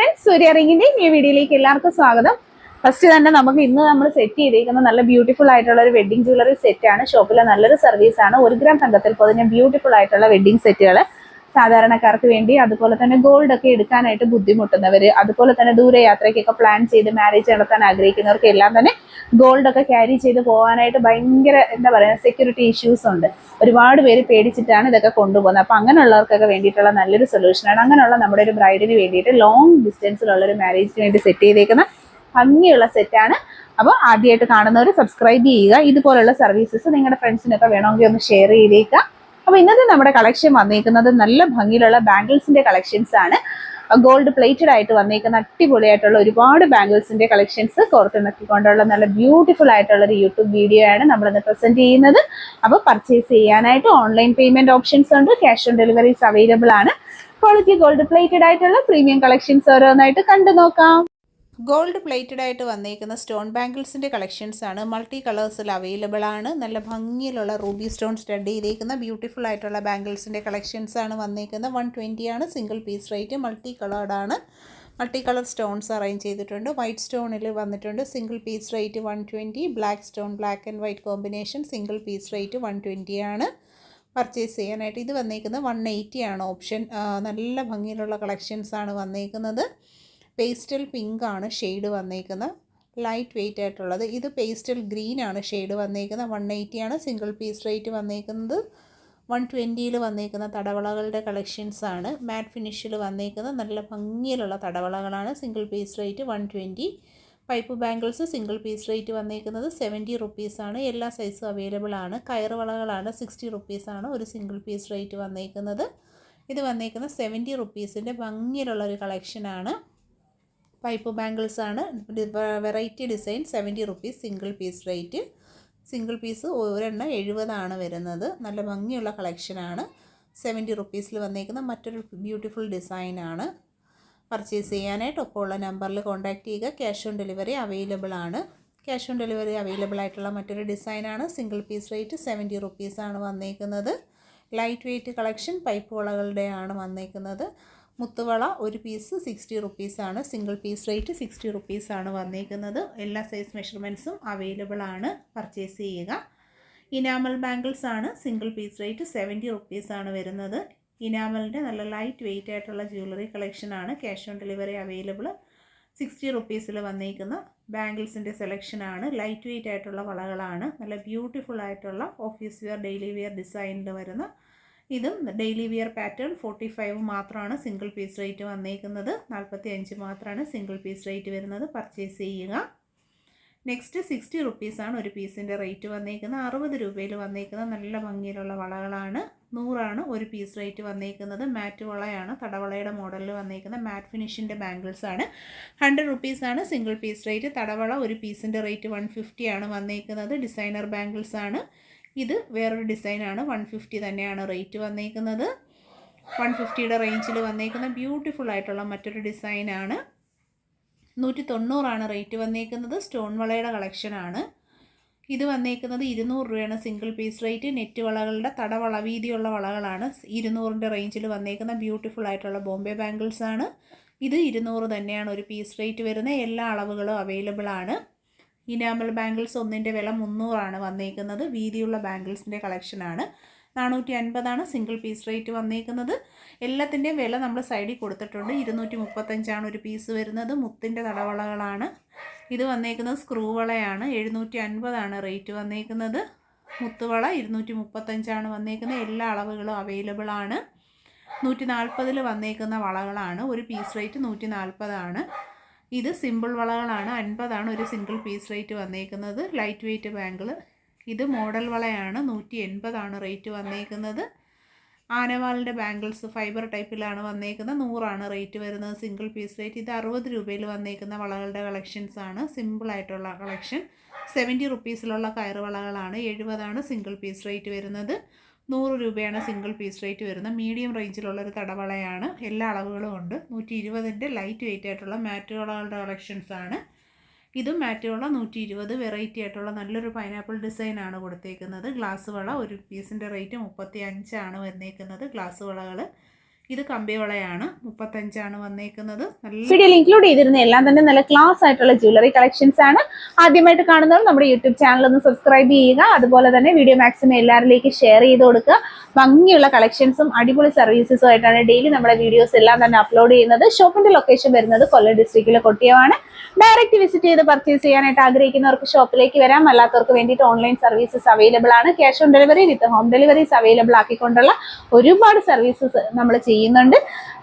Friends സൂര്യ റിങ്ങിന്റെ new വീഡിയോയിലേക്ക് എല്ലാവർക്കും സ്വാഗതം. ഫസ്റ്റ് തന്നെ നമുക്ക് ഇന്ന് നമ്മൾ സെറ്റ് ചെയ്തിരിക്കുന്ന നല്ല ബ്യൂട്ടിഫുൾ ആയിട്ടുള്ള ഒരു വെഡിങ് ജ്വല്ലറി സെറ്റ് ആണ്. ഷോപ്പിലെ നല്ലൊരു സർവീസ് ആണ്. ഒരു ഗ്രാം തങ്കത്തിൽ പൊതിഞ്ഞ ബ്യൂട്ടിഫുൾ ആയിട്ടുള്ള വെഡിങ് സെറ്റുകൾ സാധാരണക്കാർക്ക് വേണ്ടി അതുപോലെ തന്നെ ഗോൾഡ് ഒക്കെ എടുക്കാനായിട്ട് ബുദ്ധിമുട്ടുന്നവർ അതുപോലെ തന്നെ ദൂരയാത്രയ്ക്കൊക്കെ പ്ലാൻ ചെയ്ത് മാരേജ് നടത്താൻ ആഗ്രഹിക്കുന്നവർക്ക് എല്ലാം തന്നെ ഗോൾഡ് ഒക്കെ ക്യാരി ചെയ്ത് പോകാനായിട്ട് ഭയങ്കര എന്താ പറയുക സെക്യൂരിറ്റി ഇഷ്യൂസ് ഉണ്ട്. ഒരുപാട് പേര് പേടിച്ചിട്ടാണ് ഇതൊക്കെ കൊണ്ടുപോകുന്നത്. അപ്പം അങ്ങനെയുള്ളവർക്കൊക്കെ വേണ്ടിയിട്ടുള്ള നല്ലൊരു സൊല്യൂഷനാണ് അങ്ങനെയുള്ള നമ്മുടെ ഒരു ബ്രൈഡിന് വേണ്ടിയിട്ട് ലോങ് ഡിസ്റ്റൻസിലുള്ള ഒരു മാരേജിന് വേണ്ടി സെറ്റ് ചെയ്തേക്കുന്ന ഭംഗിയുള്ള സെറ്റാണ് അപ്പോൾ ആദ്യമായിട്ട് കാണുന്നവർ സബ്സ്ക്രൈബ് ചെയ്യുക. ഇതുപോലുള്ള സർവീസസ് നിങ്ങളുടെ ഫ്രണ്ട്സിനൊക്കെ വേണമെങ്കിൽ ഒന്ന് ഷെയർ ചെയ്തേക്കുക. അപ്പോൾ ഇന്നത്തെ നമ്മുടെ കളക്ഷൻ വന്നിരിക്കുന്നത് നല്ല ഭംഗിയിലുള്ള ബാംഗിൾസിന്റെ കളക്ഷൻസ് ആണ്. ഗോൾഡ് പ്ലേറ്റഡ് ആയിട്ട് വന്നേക്കുന്ന അടിപൊളിയായിട്ടുള്ള ഒരുപാട് ബാംഗിൾസിന്റെ കളക്ഷൻസ് കോർത്തിണക്കിക്കൊണ്ടുള്ള നല്ല ബ്യൂട്ടിഫുൾ ആയിട്ടുള്ള ഒരു യൂട്യൂബ് വീഡിയോ ആണ് നമ്മളിന്ന് പ്രസന്റ് ചെയ്യുന്നത്. അപ്പോൾ പർച്ചേസ് ചെയ്യാനായിട്ട് ഓൺലൈൻ പേയ്മെന്റ് ഓപ്ഷൻസ് ഉണ്ട് ക്യാഷ് ഓൺ ഡെലിവറീസ് അവൈലബിൾ ആണ്. ക്വാളിറ്റി ഗോൾഡ് പ്ലേറ്റഡ് ആയിട്ടുള്ള പ്രീമിയം കളക്ഷൻസ് ഓരോന്നായിട്ട് കണ്ടു നോക്കാം ഗോൾഡ് പ്ലേറ്റഡ് ആയിട്ട് വന്നേക്കുന്ന സ്റ്റോൺ ബാംഗിൾസിന്റെ കളക്ഷൻസ് ആണ് മൾട്ടി കളേഴ്സിൽ അവൈലബിൾ ആണ് നല്ല ഭംഗിയിലുള്ള റൂബി സ്റ്റോൺ സ്റ്റഡ് ചെയ്തേക്കുന്ന ബ്യൂട്ടിഫുൾ ആയിട്ടുള്ള ബാംഗിൾസിന്റെ കളക്ഷൻസ് ആണ് വന്നേക്കുന്നത്. വൺ ആണ് single piece rate. Multi coloured ആണ് മൾട്ടി കളർ സ്റ്റോൺസ് അറേഞ്ച് ചെയ്തിട്ടുണ്ട്. വൈറ്റ് സ്റ്റോണിൽ വന്നിട്ടുണ്ട് single piece rate one twenty. Black stone black and white combination single piece rate one ആണ് പർച്ചേസ് ചെയ്യാനായിട്ട്. ഇത് വന്നേക്കുന്നത് വൺ എയ്റ്റി ആണ് ഓപ്ഷൻ നല്ല ഭംഗിയിലുള്ള കളക്ഷൻസ് ആണ് വന്നേക്കുന്നത്. പേസ്റ്റൽ പിങ്ക് ആണ് ഷെയ്ഡ് വന്നേക്കുന്നത്. ലൈറ്റ് വെയിറ്റ് ആയിട്ടുള്ളത്. ഇത് പേസ്റ്റൽ ഗ്രീൻ ആണ് ഷെയ്ഡ് വന്നേക്കുന്നത്. വൺ ആണ് സിംഗിൾ പീസ് റേറ്റ് വന്നേക്കുന്നത്. വൺ ട്വന്റിയിൽ വന്നേക്കുന്ന തടവളകളുടെ കളക്ഷൻസ് ആണ്. മാറ്റ് ഫിനിഷിൽ വന്നേക്കുന്ന നല്ല ഭംഗിയിലുള്ള തടവളകളാണ് single piece rate one twenty. Pipe bangles single piece rate വന്നേക്കുന്നത് സെവന്റി റുപ്പീസാണ് എല്ലാ സൈസും അവൈലബിൾ ആണ്. കയറ് വളകളാണ് സിക്സ്റ്റി റുപ്പീസാണ് ഒരു സിംഗിൾ പീസ് റേറ്റ് വന്നേക്കുന്നത്. ഇത് വന്നേക്കുന്ന സെവന്റി റുപ്പീസിന്റെ ഭംഗിയിലുള്ള ഒരു കളക്ഷനാണ് പൈപ്പ് ബാംഗിൾസ് ആണ്. Variety design seventy rupees single piece rate single piece ഒരെണ്ണം എഴുപതാണ് വരുന്നത്. നല്ല ഭംഗിയുള്ള കളക്ഷനാണ് സെവന്റി റുപ്പീസിൽ വന്നേക്കുന്ന മറ്റൊരു ബ്യൂട്ടിഫുൾ ഡിസൈനാണ് പർച്ചേസ് ചെയ്യാനായിട്ട് ഒപ്പം ഉള്ള നമ്പറിൽ കോൺടാക്റ്റ് ചെയ്യുക. ക്യാഷ് ഓൺ ഡെലിവറി അവൈലബിൾ ആണ്. ക്യാഷ് ഓൺ ഡെലിവറി അവൈലബിൾ ആയിട്ടുള്ള മറ്റൊരു ഡിസൈനാണ് സിംഗിൾ പീസ് റേറ്റ് സെവന്റി റുപ്പീസാണ് വന്നേക്കുന്നത്. ലൈറ്റ് വെയ്റ്റ് കളക്ഷൻ പൈപ്പ് വളകളുടെയാണ് വന്നേക്കുന്നത്. മുത്തുവള ഒരു പീസ് സിക്സ്റ്റി റുപ്പീസാണ് സിംഗിൾ പീസ് റേറ്റ് സിക്സ്റ്റി റുപ്പീസാണ് വന്നേക്കുന്നത്. എല്ലാ സൈസ് മെഷർമെന്റ്സും അവൈലബിൾ ആണ്. പർച്ചേസ് ചെയ്യുക. ഇനാമൽ ബാംഗിൾസ് ആണ്. സിംഗിൾ പീസ് റേറ്റ് സെവന്റി റുപ്പീസാണ് വരുന്നത്. ഇനാമലിന്റെ നല്ല ലൈറ്റ് വെയിറ്റ് ആയിട്ടുള്ള ജ്വല്ലറി കളക്ഷനാണ് cash on delivery available sixty റുപ്പീസിൽ വന്നേക്കുന്ന ബാംഗിൾസിന്റെ സെലക്ഷനാണ് ലൈറ്റ് വെയിറ്റ് ആയിട്ടുള്ള വളകളാണ്. നല്ല ബ്യൂട്ടിഫുൾ ആയിട്ടുള്ള ഓഫീസ് വെയർ ഡെയിലി വെയർ ഡിസൈനിൽ വരുന്ന ഇതും daily wear pattern forty five മാത്രമാണ് സിംഗിൾ പീസ് റേറ്റ് വന്നേക്കുന്നത്. നാൽപ്പത്തി അഞ്ച് മാത്രമാണ് സിംഗിൾ പീസ് റേറ്റ് വരുന്നത്. പർച്ചേസ് ചെയ്യുക. നെക്സ്റ്റ് സിക്സ്റ്റി റുപ്പീസാണ് ഒരു പീസിന്റെ റേറ്റ് വന്നേക്കുന്നത്. അറുപത് രൂപയിൽ വന്നേക്കുന്ന നല്ല ഭംഗിയിലുള്ള വളകളാണ്. നൂറാണ് ഒരു പീസ് റേറ്റ് വന്നേക്കുന്നത്. മാറ്റ് വളയാണ്. തടവളയുടെ മോഡലിൽ വന്നേക്കുന്ന മാറ്റ് ഫിനിഷിന്റെ ബാംഗിൾസ് ആണ്. ഹൺഡ്രഡ് റുപ്പീസാണ് സിംഗിൾ പീസ് റേറ്റ് തടവള ഒരു പീസിന്റെ റേറ്റ് വൺ ഫിഫ്റ്റിയാണ് വന്നേക്കുന്നത്. ഡിസൈനർ ബാംഗിൾസ് ആണ്. ഇത് വേറൊരു ഡിസൈനാണ്. വൺ ഫിഫ്റ്റി തന്നെയാണ് റേറ്റ് വന്നേക്കുന്നത്. വൺ ഫിഫ്റ്റിയുടെ റേഞ്ചിൽ വന്നേക്കുന്ന ബ്യൂട്ടിഫുൾ ആയിട്ടുള്ള മറ്റൊരു ഡിസൈനാണ്. നൂറ്റി തൊണ്ണൂറാണ് റേറ്റ് വന്നേക്കുന്നത്. സ്റ്റോൺ വളയുടെ കളക്ഷനാണ് ഇത് വന്നേക്കുന്നത് ഇരുന്നൂറ് രൂപയാണ് സിംഗിൾ പീസ് റേറ്റ് നെറ്റ് വളകളുടെ തടവള വീതിയുള്ള വളകളാണ്. ഇരുന്നൂറിന്റെ റേഞ്ചിൽ വന്നേക്കുന്ന ബ്യൂട്ടിഫുൾ ആയിട്ടുള്ള ബോംബെ ബാംഗിൾസ് ആണ്. ഇത് ഇരുന്നൂറ് തന്നെയാണ് ഒരു പീസ് റേറ്റ് വരുന്നത്. എല്ലാ അളവുകളും അവൈലബിൾ ആണ്. ഇനാമൽ ബാംഗിൾസ് ഒന്നിന്റെ വില മുന്നൂറാണ് വന്നേക്കുന്നത്. വീതിയുള്ള ബാംഗിൾസിന്റെ കളക്ഷനാണ് നാനൂറ്റി അൻപതാണ് സിംഗിൾ പീസ് റേറ്റ് വന്നേക്കുന്നത്. എല്ലാത്തിന്റെയും വില നമ്മൾ സൈഡിൽ കൊടുത്തിട്ടുണ്ട്. ഇരുന്നൂറ്റി മുപ്പത്തഞ്ചാണ് ഒരു പീസ് വരുന്നത്. മുത്തിന്റെ തടവളകളാണ്. ഇത് വന്നേക്കുന്നത് സ്ക്രൂ വളയാണ്. എഴുന്നൂറ്റി അൻപതാണ് റേറ്റ് വന്നേക്കുന്നത്. മുത്തുവള ഇരുന്നൂറ്റി മുപ്പത്തഞ്ചാണ് വന്നേക്കുന്നത്. എല്ലാ അളവുകളും അവൈലബിൾ ആണ്. നൂറ്റി നാൽപ്പതിൽ വന്നേക്കുന്ന വളകളാണ്. ഒരു പീസ് റേറ്റ് നൂറ്റി നാൽപ്പതാണ് ഇത് സിമ്പിൾ വളകളാണ്. അൻപതാണ് ഒരു സിംഗിൾ പീസ് റേറ്റ് വന്നേക്കുന്നത്. ലൈറ്റ് വെയ്റ്റ് ബാങ്കിൾ ഇത് മോഡൽ വളയാണ്. നൂറ്റി എൺപതാണ് റേറ്റ് വന്നേക്കുന്നത്. ആനവാളിന്റെ ബാംഗിൾസ് ഫൈബർ ടൈപ്പിലാണ് വന്നേക്കുന്നത്. നൂറാണ് റേറ്റ് വരുന്നത് സിംഗിൾ പീസ് റേറ്റ്. ഇത് അറുപത് രൂപയിൽ വന്നേക്കുന്ന വളകളുടെ കളക്ഷൻസ് ആണ്. സിമ്പിളായിട്ടുള്ള കളക്ഷൻ. സെവന്റി റുപ്പീസിലുള്ള കയറ് വളകളാണ്. എഴുപതാണ് സിംഗിൾ പീസ് റേറ്റ് വരുന്നത്. നൂറ് രൂപയാണ് സിംഗിൾ പീസ് റേറ്റ് വരുന്നത്. മീഡിയം റേഞ്ചിലുള്ള ഒരു തടവളയാണ്. എല്ലാ അളവുകളും ഉണ്ട്. നൂറ്റി ഇരുപതിന്റെ ലൈറ്റ് വെയിറ്റ് ആയിട്ടുള്ള മാറ്റ് വളകളുടെ കളക്ഷൻസ് ആണ്. ഇതും മാറ്റുകള നൂറ്റി ഇരുപത് വെറൈറ്റി ആയിട്ടുള്ള നല്ലൊരു പൈനാപ്പിൾ ഡിസൈനാണ് കൊടുത്തേക്കുന്നത്. ഗ്ലാസ് വള ഒരു പീസിന്റെ റേറ്റ് മുപ്പത്തി അഞ്ചാണ് വന്നേക്കുന്നത് ഗ്ലാസ് വളകൾ ഇത് കമ്പിവളയാണ് മുപ്പത്തഞ്ചാണ് വന്നേക്കുന്നത്. വീഡിയോയിൽ ഇൻക്ലൂഡ് ചെയ്തിരുന്ന എല്ലാം തന്നെ നല്ല ക്ലാസ് ആയിട്ടുള്ള ജ്വല്ലറി കളക്ഷൻസ് ആണ്. ആദ്യമായിട്ട് കാണുന്നവർ നമ്മുടെ യൂട്യൂബ് ചാനൽ ഒന്ന് സബ്സ്ക്രൈബ് ചെയ്യുക. അതുപോലെ തന്നെ വീഡിയോ മാക്സിമം എല്ലാവരിലേക്ക് ഷെയർ ചെയ്ത് കൊടുക്കുക. ഭംഗിയുള്ള കളക്ഷൻസും അടിപൊളി സർവീസസും ആയിട്ടാണ് ഡെയിലി നമ്മുടെ വീഡിയോസ് എല്ലാം തന്നെ അപ്ലോഡ് ചെയ്യുന്നത്. ഷോപ്പിന്റെ ലൊക്കേഷൻ വരുന്നത് കൊല്ലം ഡിസ്ട്രിക്റ്റിലെ കൊട്ടിയമാണ് ഡയറക്റ്റ് വിസിറ്റ് ചെയ്ത് പർച്ചേസ് ചെയ്യാനായിട്ട് ആഗ്രഹിക്കുന്നവർക്ക് ഷോപ്പിലേക്ക് വരാം. അല്ലാത്തവർക്ക് വേണ്ടിയിട്ട് ഓൺലൈൻ സർവീസസ് അവൈലബിൾ ആണ്. Cash on delivery with home deliveries available ആക്കിക്കൊണ്ടുള്ള ഒരുപാട് സർവീസസ് നമ്മൾ ചെയ്യുന്നുണ്ട്.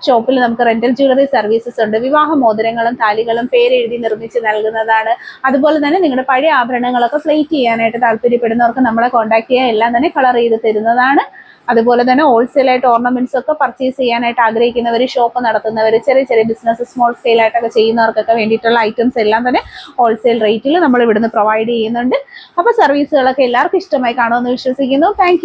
ഷോപ്പിൽ നമുക്ക് റെന്റൽ ജ്വല്ലറി സർവീസസ് ഉണ്ട്. വിവാഹ മോതിരങ്ങളും താലികളും പേരെഴുതി നിർമ്മിച്ച് നൽകുന്നതാണ്. അതുപോലെ തന്നെ നിങ്ങളുടെ പഴയ ആഭരണങ്ങളൊക്കെ ഫ്ലേറ്റ് ചെയ്യാനായിട്ട് താല്പര്യപ്പെടുന്നവർക്ക് നമ്മളെ കോൺടാക്ട് ചെയ്യുക എല്ലാം തന്നെ കളർ ചെയ്ത് തരുന്നതാണ്. അതുപോലെ തന്നെ ഹോൾസെയിൽ ആയിട്ട് ഓർണമെന്റ്സ് ഒക്കെ പർച്ചേസ് ചെയ്യാനായിട്ട് ആഗ്രഹിക്കുന്നവർ ഷോപ്പ് നടത്തുന്നവർ ചെറിയ ചെറിയ ബിസിനസ് സ്മോൾ സ്കെയിൽ ആയിട്ടൊക്കെ ചെയ്യുന്നവർക്കൊക്കെ വേണ്ടിയിട്ടുള്ള ഐറ്റംസ് എല്ലാം തന്നെ ഹോൾസെയിൽ റേറ്റിൽ നമ്മൾ ഇവിടുന്ന് പ്രൊവൈഡ് ചെയ്യുന്നുണ്ട്. അപ്പോൾ സർവീസുകളൊക്കെ എല്ലാവർക്കും ഇഷ്ടമായി കാണുമെന്ന് വിശ്വസിക്കുന്നു. താങ്ക്